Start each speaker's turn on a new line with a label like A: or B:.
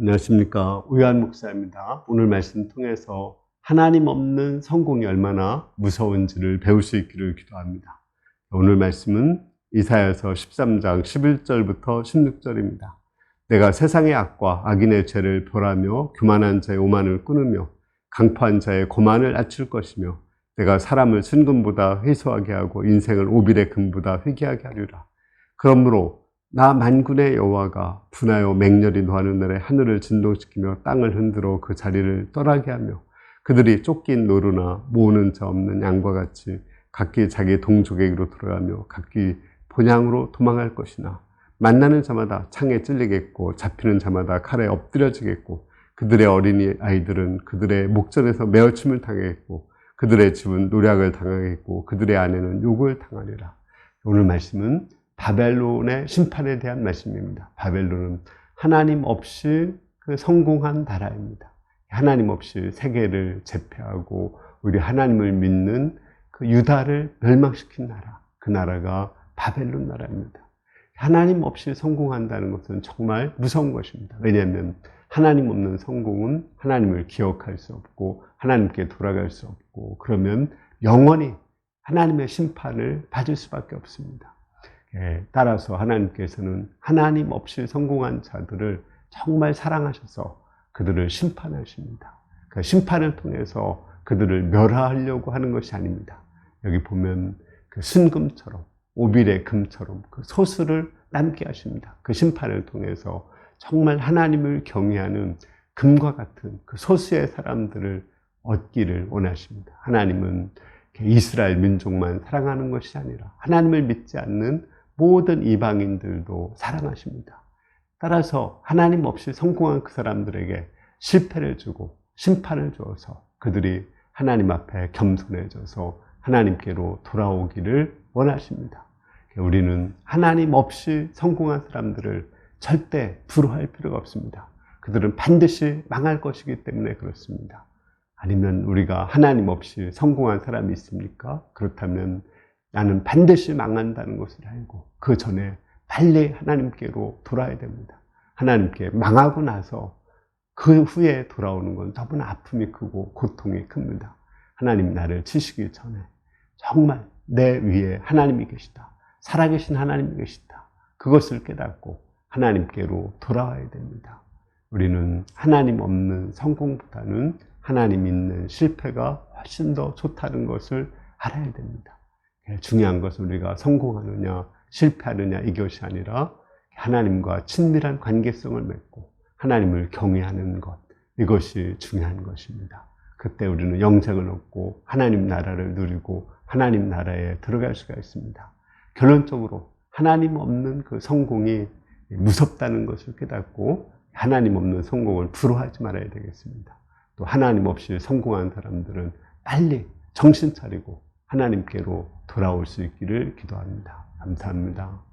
A: 안녕하십니까. 우요한 목사입니다. 오늘 말씀 통해서 하나님 없는 성공이 얼마나 무서운지를 배울 수 있기를 기도합니다. 오늘 말씀은 이사야서 13장 11절부터 16절입니다. 내가 세상의 악과 악인의 죄를 벌하며 교만한 자의 오만을 끊으며 강포한 자의 고만을 낮출 것이며 내가 사람을 순금보다 회소하게 하고 인생을 오빌의 금보다 회개하게 하리라. 그러므로 나 만군의 여호와가 분하여 맹렬히 노하는 날에 하늘을 진동시키며 땅을 흔들어 그 자리를 떠나게 하며 그들이 쫓긴 노루나 모으는 자 없는 양과 같이 각기 자기 동족에게로 돌아가며 각기 본향으로 도망할 것이나 만나는 자마다 창에 찔리겠고 잡히는 자마다 칼에 엎드려지겠고 그들의 어린이 아이들은 그들의 목전에서 매어침을 당하겠고 그들의 집은 노략을 당하겠고 그들의 아내는 욕을 당하리라. 오늘 말씀은 바벨론의 심판에 대한 말씀입니다. 바벨론은 하나님 없이 그 성공한 나라입니다. 하나님 없이 세계를 제패하고 우리 하나님을 믿는 그 유다를 멸망시킨 나라. 그 나라가 바벨론 나라입니다. 하나님 없이 성공한다는 것은 정말 무서운 것입니다. 왜냐하면 하나님 없는 성공은 하나님을 기억할 수 없고 하나님께 돌아갈 수 없고 그러면 영원히 하나님의 심판을 받을 수밖에 없습니다. 예, 따라서 하나님께서는 하나님 없이 성공한 자들을 정말 사랑하셔서 그들을 심판하십니다. 그 심판을 통해서 그들을 멸하려고 하는 것이 아닙니다. 여기 보면 그 순금처럼 오빌의 금처럼 그 소수를 남게 하십니다. 그 심판을 통해서 정말 하나님을 경외하는 금과 같은 그 소수의 사람들을 얻기를 원하십니다. 하나님은 이스라엘 민족만 사랑하는 것이 아니라 하나님을 믿지 않는 모든 이방인들도 사랑하십니다. 따라서 하나님 없이 성공한 그 사람들에게 실패를 주고 심판을 주어서 그들이 하나님 앞에 겸손해져서 하나님께로 돌아오기를 원하십니다. 우리는 하나님 없이 성공한 사람들을 절대 부러워할 필요가 없습니다. 그들은 반드시 망할 것이기 때문에 그렇습니다. 아니면 우리가 하나님 없이 성공한 사람이 있습니까? 그렇다면 나는 반드시 망한다는 것을 알고 그 전에 빨리 하나님께로 돌아야 됩니다. 하나님께 망하고 나서 그 후에 돌아오는 건 너무나 아픔이 크고 고통이 큽니다. 하나님 나를 치시기 전에 정말 내 위에 하나님이 계시다. 살아계신 하나님이 계시다. 그것을 깨닫고 하나님께로 돌아와야 됩니다. 우리는 하나님 없는 성공보다는 하나님 있는 실패가 훨씬 더 좋다는 것을 알아야 됩니다. 중요한 것은 우리가 성공하느냐, 실패하느냐 이것이 아니라 하나님과 친밀한 관계성을 맺고 하나님을 경외하는 것, 이것이 중요한 것입니다. 그때 우리는 영생을 얻고 하나님 나라를 누리고 하나님 나라에 들어갈 수가 있습니다. 결론적으로 하나님 없는 그 성공이 무섭다는 것을 깨닫고 하나님 없는 성공을 부러워하지 말아야 되겠습니다. 또 하나님 없이 성공한 사람들은 빨리 정신 차리고 하나님께로 돌아올 수 있기를 기도합니다. 감사합니다.